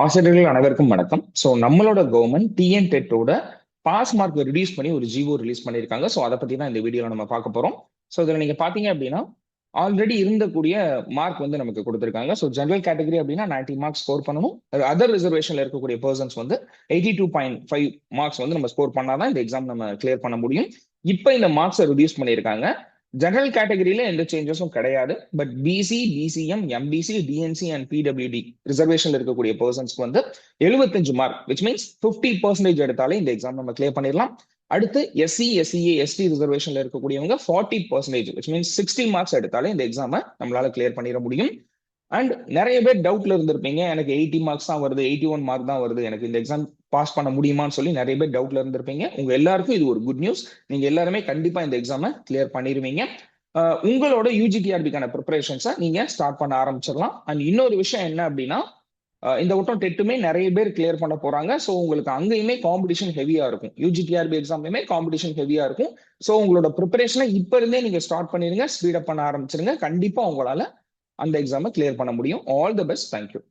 ஆசிரியர்கள் அனைவருக்கும் வணக்கம். ஸோ நம்மளோட கவர்மெண்ட் டிஎன் டெட்டோட பாஸ் மார்க் ரிடியூஸ் பண்ணி ஒரு ஜிஓ ரிலீஸ் பண்ணியிருக்காங்க. ஸோ அதை பத்தி தான் இந்த வீடியோவில் நம்ம பார்க்க போறோம். ஸோ இதில் நீங்க பாத்தீங்க அப்படின்னா ஆல்ரெடி இருந்தக்கூடிய மார்க் வந்து நமக்கு கொடுத்துருக்காங்க. ஸோ ஜென்ரல் கேட்டகரி அப்படின்னா நைன்டி மார்க்ஸ் ஸ்கோர் பண்ணணும். அதர் ரிசர்வேஷன்ல இருக்கக்கூடிய பர்சன்ஸ் வந்து eighty two point five marks வந்து நம்ம ஸ்கோர் பண்ணாதான் இந்த எக்ஸாம் நம்ம கிளியர் பண்ண முடியும். இப்போ இந்த மார்க்ஸை ரிடியூஸ் பண்ணியிருக்காங்க. ஜெனரல் கேட்டகரியில எந்த சேஞ்சஸும் கிடையாது. But BC BCM MBC DNC and PWD ரிசர்வேஷன்ல இருக்கக்கூடிய பர்சன்ஸ்க்கு வந்து எழுபத்தஞ்சு mark which means fifty percentage எடுத்தாலே இந்த எக்ஸாம் நம்ம கிளியர் பண்ணிடலாம். அடுத்து எஸ்சி எஸ்சிஏ எஸ்டி ரிசர்வேஷன்ல இருக்கக்கூடியவங்க forty percentage which means sixty marks எடுத்தாலே இந்த எக்ஸாமை நம்மளால கிளியர் பண்ணிட முடியும். அண்ட் நிறைய பேர் டவுட்ல இருந்திருப்பீங்க எனக்கு எயிட்டி மார்க்ஸ் தான் வருது எயிட்டி ஒன் மார்க் தான் வருது எனக்கு இந்த எக்ஸாம் பாஸ் பண்ண முடியுமான்னு சொல்லி நிறைய பேர் டவுட்ல இருந்திருப்பீங்க. உங்க எல்லாருக்கும் இது ஒரு குட் நியூஸ் நீங்க எல்லாருமே கண்டிப்பா இந்த எக்ஸாமை கிளியர் பண்ணிடுவீங்க உங்களோட யூஜிடிஆர்பிக்கான ப்ரிப்பரேஷன்ஸை நீங்க ஸ்டார்ட் பண்ண ஆரம்பிச்சிடலாம். அண்ட் இன்னொரு விஷயம் என்ன அப்படின்னா இந்த வட்டம் டெட்டுமே நிறைய பேர் கிளியர் பண்ண போறாங்க. ஸோ உங்களுக்கு அங்கேயுமே காம்படிஷன் ஹெவியா இருக்கும். யூஜிடிஆர்பி எக்ஸாம்லயுமே காம்படிஷன் ஹெவியா இருக்கும். ஸோ உங்களோட ப்ரிப்பரேஷனை இப்ப இருந்தே நீங்க ஸ்டார்ட் பண்ணிருங்க ஸ்பீடப் பண்ண ஆரம்பிச்சிருங்க. கண்டிப்பா உங்களால அந்த எக்ஸாமை கிளியர் பண்ண முடியும். All the best thank you